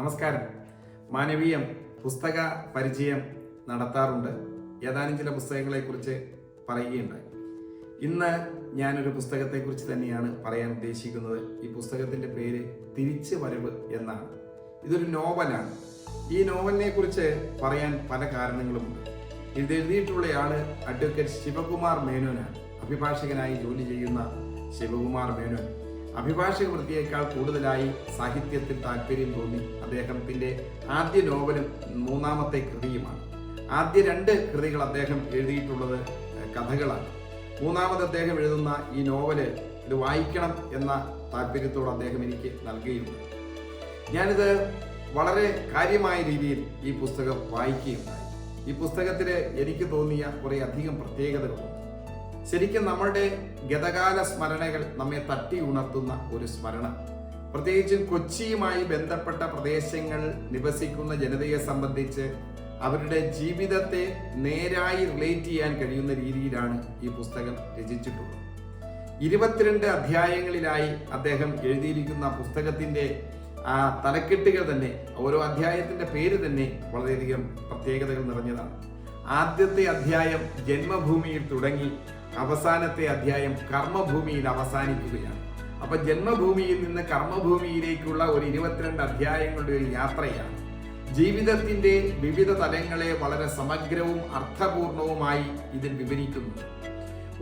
നമസ്കാരം. മാനവീയം പുസ്തക പരിചയം നടത്താറുണ്ട്. ഏതാനും ചില പുസ്തകങ്ങളെക്കുറിച്ച് പറയുകയുണ്ടായി. ഇന്ന് ഞാനൊരു പുസ്തകത്തെക്കുറിച്ച് തന്നെയാണ് പറയാൻ ഉദ്ദേശിക്കുന്നത്. ഈ പുസ്തകത്തിന്റെ പേര് തിരിച്ചു വരവ് എന്നാണ്. ഇതൊരു നോവലാണ്. ഈ നോവലിനെ കുറിച്ച് പറയാൻ പല കാരണങ്ങളുമുണ്ട്. ഇത് എഴുതിയിട്ടുള്ളയാൾ അഡ്വക്കേറ്റ് ശിവകുമാർ മേനോനാണ്. അഭിഭാഷകനായി ജോലി ചെയ്യുന്ന ശിവകുമാർ മേനോൻ. അഭിഭാഷക വൃത്തിയേക്കാൾ കൂടുതലായി സാഹിത്യത്തിൽ താല്പര്യം തോന്നി അദ്ദേഹത്തിന്റെ ആദ്യ നോവലും മൂന്നാമത്തെ കൃതിയുമാണ്. ആദ്യ രണ്ട് കൃതികൾ അദ്ദേഹം എഴുതിയിട്ടുള്ളത് കഥകളാണ്. മൂന്നാമത് അദ്ദേഹം എഴുതുന്ന ഈ നോവൽ ഇത് വായിക്കണം എന്ന താല്പര്യത്തോട് അദ്ദേഹം എനിക്ക് നൽകുകയുണ്ട്. ഞാനിത് വളരെ കാര്യമായ രീതിയിൽ ഈ പുസ്തകം വായിക്കുകയുണ്ടായി. ഈ പുസ്തകത്തിൽ എനിക്ക് തോന്നിയ കുറേ അധികം പ്രത്യേകതകളുണ്ട്. ശരിക്കും നമ്മളുടെ ഗതകാല സ്മരണകൾ നമ്മെ തട്ടി ഉണർത്തുന്ന ഒരു സ്മരണ. പ്രത്യേകിച്ചും കൊച്ചിയുമായി ബന്ധപ്പെട്ട പ്രദേശങ്ങൾ നിവസിക്കുന്ന ജനതയെ സംബന്ധിച്ച് അവരുടെ ജീവിതത്തെ നേരായി റിലേറ്റ് ചെയ്യാൻ കഴിയുന്ന രീതിയിലാണ് ഈ പുസ്തകം രചിച്ചിട്ടുള്ളത്. ഇരുപത്തിരണ്ട് അധ്യായങ്ങളിലായി അദ്ദേഹം എഴുതിയിരിക്കുന്ന പുസ്തകത്തിന്റെ ആ തലക്കെട്ടുകൾ തന്നെ ഓരോ അധ്യായത്തിന്റെ പേര് തന്നെ വളരെയധികം പ്രത്യേകതകൾ നിറഞ്ഞതാണ്. ആദ്യത്തെ അധ്യായം ജന്മഭൂമിയിൽ തുടങ്ങി അവസാനത്തെ അധ്യായം കർമ്മഭൂമിയിൽ അവസാനിക്കുകയാണ്. അപ്പൊ ജന്മഭൂമിയിൽ നിന്ന് കർമ്മഭൂമിയിലേക്കുള്ള ഒരു ഇരുപത്തിരണ്ട് അധ്യായങ്ങളുടെ ഒരു യാത്രയാണ്. ജീവിതത്തിന്റെ വിവിധ തലങ്ങളെ വളരെ സമഗ്രവും അർത്ഥപൂർണവുമായി ഇതിൽ വിവരിക്കുന്നു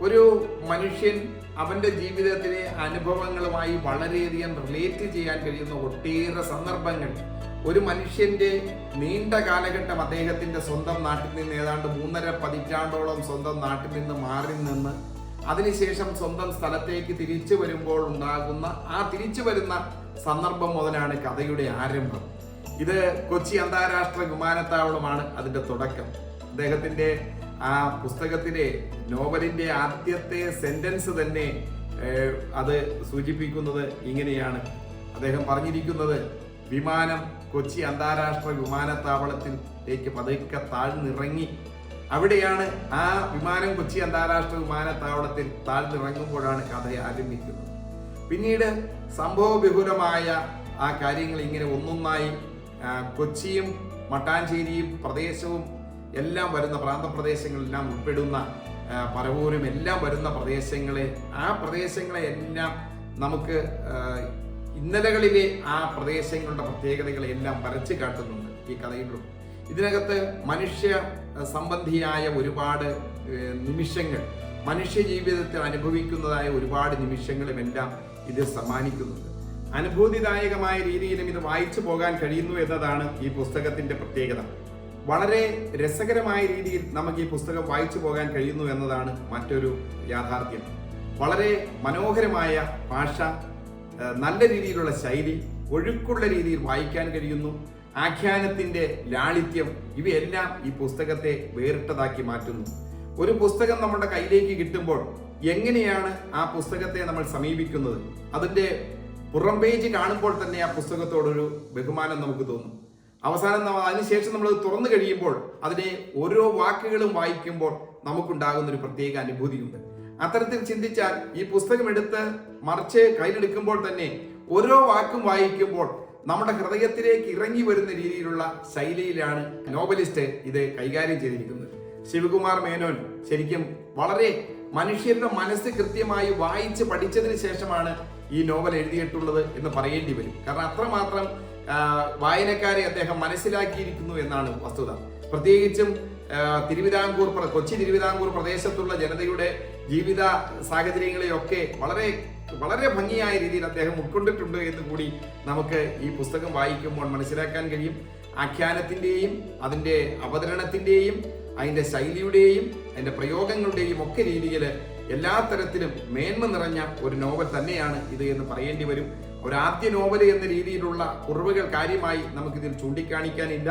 ഒരു മനുഷ്യൻ അവന്റെ ജീവിതത്തിലെ അനുഭവങ്ങളുമായി വളരെയധികം റിലേറ്റ് ചെയ്യാൻ കഴിയുന്ന ഒട്ടേറെ സന്ദർഭങ്ങൾ ഒരു മനുഷ്യന്റെ നീണ്ട കാലഘട്ടം അദ്ദേഹത്തിന്റെ സ്വന്തം നാട്ടിൽ നിന്ന് ഏതാണ്ട് മൂന്നര പതിറ്റാണ്ടോളം സ്വന്തം നാട്ടിൽ നിന്ന് മാറി നിന്ന് അതിനുശേഷം സ്വന്തം സ്ഥലത്തേക്ക് തിരിച്ചു വരുമ്പോൾ ഉണ്ടാകുന്ന ആ തിരിച്ചു വരുന്ന സന്ദർഭം മുതലാണ് കഥയുടെ ആരംഭം. ഇത് കൊച്ചി അന്താരാഷ്ട്ര വിമാനത്താവളമാണ് അതിന്റെ തുടക്കം. അദ്ദേഹത്തിന്റെ ആ പുസ്തകത്തിലെ നോവലിന്റെ ആദ്യത്തെ സെന്റൻസ് തന്നെ അത് സൂചിപ്പിക്കുന്നത് ഇങ്ങനെയാണ്. അദ്ദേഹം പറഞ്ഞിരിക്കുന്നത് വിമാനം കൊച്ചി അന്താരാഷ്ട്ര വിമാനത്താവളത്തിലേക്ക് പതുക്കെ താഴ്ന്നിറങ്ങി. അവിടെയാണ് ആ വിമാനം കൊച്ചി അന്താരാഷ്ട്ര വിമാനത്താവളത്തിൽ താഴ്ന്നിറങ്ങുമ്പോഴാണ് കഥ ആരംഭിക്കുന്നത്. പിന്നീട് സംഭവബഹുലമായ ആ കാര്യങ്ങൾ ഇങ്ങനെ ഒന്നൊന്നായി കൊച്ചിയും മട്ടാഞ്ചേരിയും പ്രദേശവും എല്ലാം വരുന്ന പ്രാന്തപ്രദേശങ്ങളെല്ലാം ഉൾപ്പെടുന്ന പരവൂരും എല്ലാം വരുന്ന പ്രദേശങ്ങളെ ആ പ്രദേശങ്ങളെ എല്ലാം നമുക്ക് ഇന്നലകളിലെ ആ പ്രദേശങ്ങളുടെ പ്രത്യേകതകളെല്ലാം വരച്ച് കാട്ടുന്നുണ്ട് ഈ കഥയിലും. ഇതിനകത്ത് മനുഷ്യ സംബന്ധിയായ ഒരുപാട് നിമിഷങ്ങൾ മനുഷ്യ ജീവിതത്തിൽ അനുഭവിക്കുന്നതായ ഒരുപാട് നിമിഷങ്ങളും എല്ലാം ഇത് സമ്മാനിക്കുന്നുണ്ട്. അനുഭൂതിദായകമായ രീതിയിലും ഇത് വായിച്ചു പോകാൻ കഴിയുന്നു എന്നതാണ് ഈ പുസ്തകത്തിന്റെ പ്രത്യേകത. വളരെ രസകരമായ രീതിയിൽ നമുക്ക് ഈ പുസ്തകം വായിച്ചു പോകാൻ കഴിയുന്നു എന്നതാണ് മറ്റൊരു യാഥാർത്ഥ്യം. വളരെ മനോഹരമായ ഭാഷ നല്ല രീതിയിലുള്ള ശൈലി ഒഴുക്കുള്ള രീതിയിൽ വായിക്കാൻ കഴിയുന്നു. ആഖ്യാനത്തിന്റെ ലാളിത്യം ഇവയെല്ലാം ഈ പുസ്തകത്തെ വേറിട്ടതാക്കി മാറ്റുന്നു. ഒരു പുസ്തകം നമ്മുടെ കയ്യിലേക്ക് കിട്ടുമ്പോൾ എങ്ങനെയാണ് ആ പുസ്തകത്തെ നമ്മൾ സമീപിക്കുന്നത്? അതിന്റെ പുറം പേജ് കാണുമ്പോൾ തന്നെ ആ പുസ്തകത്തോടൊരു ബഹുമാനം നമുക്ക് തോന്നും. അവസാനം നമ്മൾ അതിനുശേഷം നമ്മൾ തുറന്നു കഴിയുമ്പോൾ അതിനെ ഓരോ വാക്കുകളും വായിക്കുമ്പോൾ നമുക്കുണ്ടാകുന്ന ഒരു പ്രത്യേക അനുഭൂതിയുണ്ട്. അത്തരത്തിൽ ചിന്തിച്ചാൽ ഈ പുസ്തകം എടുത്ത് മറിച്ച് കയ്യിലെടുക്കുമ്പോൾ തന്നെ ഓരോ വാക്കും വായിക്കുമ്പോൾ നമ്മുടെ ഹൃദയത്തിലേക്ക് ഇറങ്ങി വരുന്ന രീതിയിലുള്ള ശൈലിയിലാണ് നോവലിസ്റ്റ് ഇത് കൈകാര്യം ചെയ്തിരിക്കുന്നത്. ശിവകുമാർ മേനോൻ ശരിക്കും വളരെ മനുഷ്യരുടെ മനസ്സ് കൃത്യമായി വായിച്ച് പഠിച്ചതിന് ശേഷമാണ് ഈ നോവൽ എഴുതിയിട്ടുള്ളത് എന്ന് പറയേണ്ടി വരും. കാരണം അത്രമാത്രം വായനക്കാരെ അദ്ദേഹം മനസ്സിലാക്കിയിരിക്കുന്നു എന്നാണ് വസ്തുത. പ്രത്യേകിച്ചും തിരുവിതാംകൂർ കൊച്ചി തിരുവിതാംകൂർ പ്രദേശത്തുള്ള ജനതയുടെ ജീവിത സാഹചര്യങ്ങളെയൊക്കെ വളരെ വളരെ ഭംഗിയായ രീതിയിൽ അദ്ദേഹം ഉൾക്കൊണ്ടിട്ടുണ്ട് എന്ന് കൂടി നമുക്ക് ഈ പുസ്തകം വായിക്കുമ്പോൾ മനസ്സിലാക്കാൻ കഴിയും. ആഖ്യാനത്തിന്റെയും അതിന്റെ അവതരണത്തിന്റെയും അതിന്റെ ശൈലിയുടെയും അതിന്റെ പ്രയോഗങ്ങളുടെയും ഒക്കെ രീതിയിൽ എല്ലാ തരത്തിലും മേന്മ നിറഞ്ഞ ഒരു നോവൽ തന്നെയാണ് ഇത് എന്ന് പറയേണ്ടി വരും. ഒരു ആദ്യ നോവൽ എന്ന രീതിയിലുള്ള കുറവുകൾ കാര്യമായി നമുക്കിതിൽ ചൂണ്ടിക്കാണിക്കാനില്ല.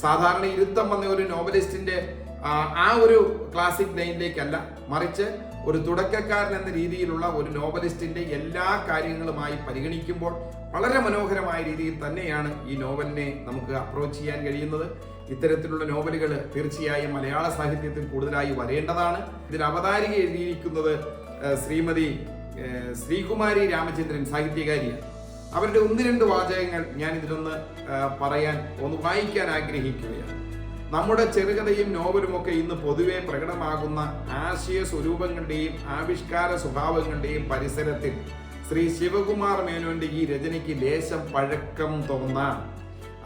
സാധാരണ ഇരുത്തം വന്ന ഒരു നോവലിസ്റ്റിന്റെ ആ, ഒരു ക്ലാസിക് ലൈനിലേക്കല്ല മറിച്ച് ഒരു തുടക്കക്കാരൻ എന്ന രീതിയിലുള്ള ഒരു നോവലിസ്റ്റിന്റെ എല്ലാ കാര്യങ്ങളുമായി പരിഗണിക്കുമ്പോൾ വളരെ മനോഹരമായ രീതിയിൽ തന്നെയാണ് ഈ നോവലിനെ നമുക്ക് അപ്രോച്ച് ചെയ്യാൻ കഴിയുന്നത്. ഇത്തരത്തിലുള്ള നോവലുകൾ തീർച്ചയായും മലയാള സാഹിത്യത്തിൽ കൂടുതലായി വരേണ്ടതാണ്. ഇതിൽ അവതാരിക എഴുതിയിരിക്കുന്നത് ശ്രീമതി ശ്രീകുമാരി രാമചന്ദ്രൻ സാഹിത്യകാരിയാണ്. അവരുടെ ഒന്ന് രണ്ട് വാചകങ്ങൾ ഞാൻ ഇതിലൊന്ന് പറയാൻ ഒന്ന് വായിക്കാൻ ആഗ്രഹിക്കുകയാണ്. നമ്മുടെ ചെറുകഥയും നോവലും ഒക്കെ ഇന്ന് പൊതുവെ പ്രകടമാകുന്ന ആശയ സ്വരൂപങ്ങളുടെയും ആവിഷ്കാര സ്വഭാവങ്ങളുടെയും പരിസരത്തിൽ ശ്രീ ശിവകുമാർ മേനോന്റെ ഈ രചനയ്ക്ക് ലേശം പഴക്കം തോന്നാം.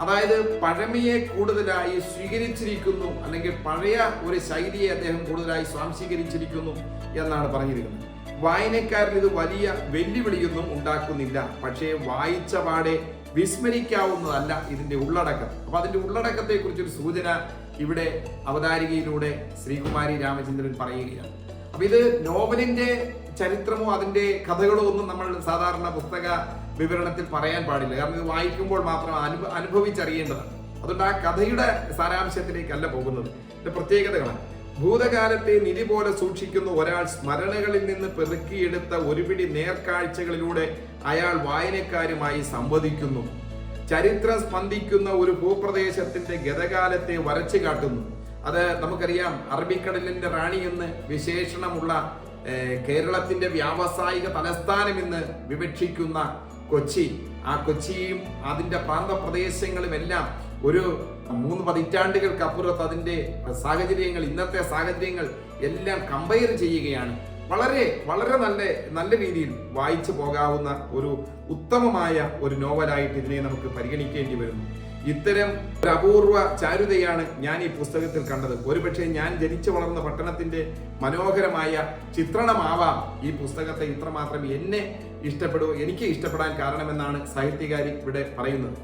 അതായത് പഴമയെ കൂടുതലായി സ്വീകരിച്ചിരിക്കുന്നു അല്ലെങ്കിൽ പഴയ ഒരു ശൈലിയെ അദ്ദേഹം കൂടുതലായി സ്വാംശീകരിച്ചിരിക്കുന്നു എന്നാണ് പറഞ്ഞിരിക്കുന്നത്. വായനക്കാരിൽ ഇത് വലിയ വെല്ലുവിളിയൊന്നും ഉണ്ടാക്കുന്നില്ല. പക്ഷേ വായിച്ച പാടെ വിസ്മരിക്കാവുന്നതല്ല ഇതിന്റെ ഉള്ളടക്കം. അപ്പൊ അതിന്റെ ഉള്ളടക്കത്തെ കുറിച്ചൊരു സൂചന ഇവിടെ അവതാരികയിലൂടെ ശ്രീകുമാരി രാമചന്ദ്രൻ പറയുകയാണ്. അപ്പൊ ഇത് നോവലിന്റെ ചരിത്രമോ അതിന്റെ കഥകളോ ഒന്നും നമ്മൾ സാധാരണ പുസ്തക വിവരണത്തിൽ പറയാൻ പാടില്ല. കാരണം ഇത് വായിക്കുമ്പോൾ മാത്രം അനുഭ അനുഭവിച്ചറിയേണ്ടതാണ്. അതുകൊണ്ട് ആ കഥയുടെ സാരാംശത്തിലേക്കല്ല പോകുന്നത്. പ്രത്യേകതകളാണ്. ഭൂതകാലത്തെ നിധി പോലെ സൂക്ഷിക്കുന്ന ഒരാൾ സ്മരണകളിൽ നിന്ന് പെറുക്കിയെടുത്ത ഒരുപിടി നേർക്കാഴ്ചകളിലൂടെ അയാൾ വായനക്കാരുമായി സംവദിക്കുന്നു. ചരിത്രം സ്പന്ദിക്കുന്ന ഒരു ഭൂപ്രദേശത്തിന്റെ ഗതകാലത്തെ വരച്ചു കാട്ടുന്നു. അത് നമുക്കറിയാം അറബിക്കടലിന്റെ റാണി എന്ന് വിശേഷണമുള്ള കേരളത്തിന്റെ വ്യാവസായിക തലസ്ഥാനം എന്ന് വിവക്ഷിക്കുന്ന കൊച്ചി. ആ കൊച്ചിയും അതിന്റെ പ്രാന്തപ്രദേശങ്ങളും എല്ലാം ഒരു മൂന്ന് പതിറ്റാണ്ടുകൾക്കപ്പുറത്ത് അതിന്റെ സാഹചര്യങ്ങൾ ഇന്നത്തെ സാഹചര്യങ്ങൾ എല്ലാം കമ്പയർ ചെയ്യുകയാണ്. വളരെ വളരെ നല്ല നല്ല രീതിയിൽ വായിച്ചു പോകാവുന്ന ഒരു ഉത്തമമായ ഒരു നോവലായിട്ട് ഇതിനെ നമുക്ക് പരിഗണിക്കേണ്ടി വരുന്നു. ഇത്തരം ഒരു അപൂർവ ചാരുതയാണ് ഞാൻ ഈ പുസ്തകത്തിൽ കണ്ടത്. ഒരുപക്ഷെ ഞാൻ ജനിച്ചു വളർന്ന പട്ടണത്തിന്റെ മനോഹരമായ ചിത്രണമാവാം ഈ പുസ്തകത്തെ ഇത്രമാത്രം എന്നെ ഇഷ്ടപ്പെടുക എനിക്ക് ഇഷ്ടപ്പെടാൻ കാരണമെന്നാണ് സാഹിത്യകാരി ഇവിടെ പറയുന്നത്.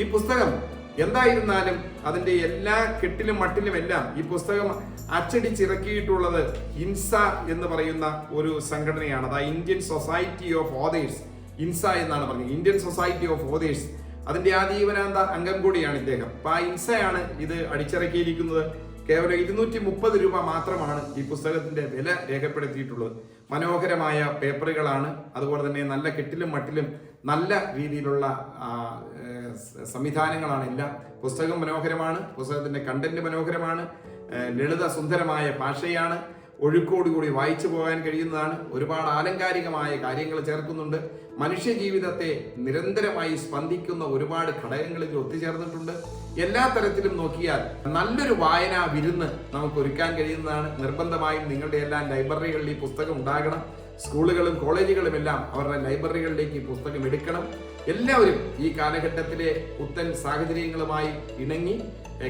ഈ പുസ്തകം എന്തായിരുന്നാലും അതിന്റെ എല്ലാ കെട്ടിലും മട്ടിലും എല്ലാം ഈ പുസ്തകം അച്ചടിച്ചിറക്കിയിട്ടുള്ളത് ഇൻസ എന്ന് പറയുന്ന ഒരു സംഘടനയാണ്. അതായത് ഇന്ത്യൻ സൊസൈറ്റി ഓഫ് ഓതേഴ്സ് ഇൻസ എന്നാണ് പറഞ്ഞത്. ഇന്ത്യൻ സൊസൈറ്റി ഓഫ് ഓതേഴ്സ് അതിന്റെ ആജീവനാന്ത അംഗം കൂടിയാണ് ഇദ്ദേഹം. അപ്പൊ ആ ഇൻസയാണ് ഇത് അടിച്ചിറക്കിയിരിക്കുന്നത്. കേവലം ഇരുന്നൂറ്റി മുപ്പത് രൂപ മാത്രമാണ് ഈ പുസ്തകത്തിന്റെ വില രേഖപ്പെടുത്തിയിട്ടുള്ളത്. മനോഹരമായ പേപ്പറുകളാണ്. അതുപോലെ തന്നെ നല്ല കെട്ടിലും മട്ടിലും നല്ല രീതിയിലുള്ള സംവിധാനങ്ങളാണ് എല്ലാം. പുസ്തകം മനോഹരമാണ്. പുസ്തകത്തിന്റെ കണ്ടന്റ് മനോഹരമാണ്. ലളിത സുന്ദരമായ ഭാഷയാണ്. ഒഴുക്കോടുകൂടി വായിച്ചു പോകാൻ കഴിയുന്നതാണ്. ഒരുപാട് ആലങ്കാരികമായ കാര്യങ്ങൾ ചേർക്കുന്നുണ്ട്. മനുഷ്യ ജീവിതത്തെ നിരന്തരമായി സ്പന്ദിക്കുന്ന ഒരുപാട് ഘടകങ്ങൾ ഇതിൽ ഒത്തുചേർന്നിട്ടുണ്ട്. എല്ലാ തരത്തിലും നോക്കിയാൽ നല്ലൊരു വായനാ വിരുന്ന് നമുക്ക് ഒരുക്കാൻ കഴിയുന്നതാണ്. നിർബന്ധമായും നിങ്ങളുടെ എല്ലാം ലൈബ്രറികളിൽ ഈ പുസ്തകം ഉണ്ടാകണം. സ്കൂളുകളും കോളേജുകളും എല്ലാം അവരുടെ ലൈബ്രറികളിലേക്ക് ഈ പുസ്തകം എടുക്കണം. എല്ലാവരും ഈ കാലഘട്ടത്തിലെ പുത്തൻ സാഹചര്യങ്ങളുമായി ഇണങ്ങി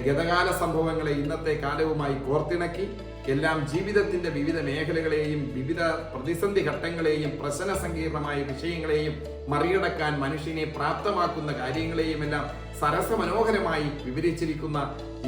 ഗതകാല സംഭവങ്ങളെ ഇന്നത്തെ കാലവുമായി കോർത്തിണക്കി എല്ലാം ജീവിതത്തിന്റെ വിവിധ മേഖലകളെയും വിവിധ പ്രതിസന്ധി ഘട്ടങ്ങളെയും പ്രശ്ന സങ്കീർണമായ വിഷയങ്ങളെയും മറികടക്കാൻ മനുഷ്യനെ പ്രാപ്തമാക്കുന്ന കാര്യങ്ങളെയും എല്ലാം സരസമനോഹരമായി വിവരിച്ചിരിക്കുന്ന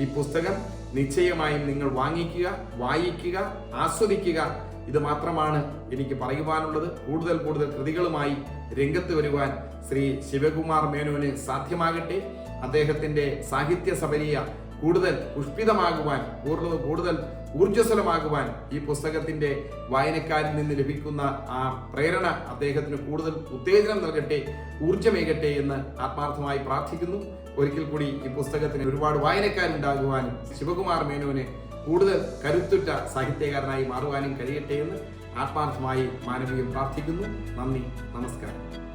ഈ പുസ്തകം നിശ്ചയമായും നിങ്ങൾ വാങ്ങിക്കുക വായിക്കുക ആസ്വദിക്കുക. ഇത് മാത്രമാണ് എനിക്ക് പറയുവാനുള്ളത്. കൂടുതൽ കൂടുതൽ കൃതികളുമായി രംഗത്ത് വരുവാൻ ശ്രീ ശിവകുമാർ മേനോന് സാധ്യമാകട്ടെ. അദ്ദേഹത്തിന്റെ സാഹിത്യ സബരിയ കൂടുതൽ പുഷ്പിതമാകുവാൻ കൂടുതൽ കൂടുതൽ ഊർജസ്വലമാകുവാൻ ഈ പുസ്തകത്തിന്റെ വായനക്കാരിൽ നിന്ന് ലഭിക്കുന്ന ആ പ്രേരണ അദ്ദേഹത്തിന് കൂടുതൽ ഉത്തേജനം നൽകട്ടെ ഊർജമേകട്ടെ എന്ന് ആത്മാർത്ഥമായി പ്രാർത്ഥിക്കുന്നു. ഒരിക്കൽ കൂടി ഈ പുസ്തകത്തിന് ഒരുപാട് വായനക്കാരുണ്ടാകുവാനും ശിവകുമാർ മേനോന് കൂടുതൽ കരുത്തുറ്റ സാഹിത്യകാരനായി മാറുവാനും കഴിയട്ടെ എന്ന് ആത്മാർത്ഥമായി മാനവീയം പ്രാർത്ഥിക്കുന്നു. നന്ദി നമസ്കാരം.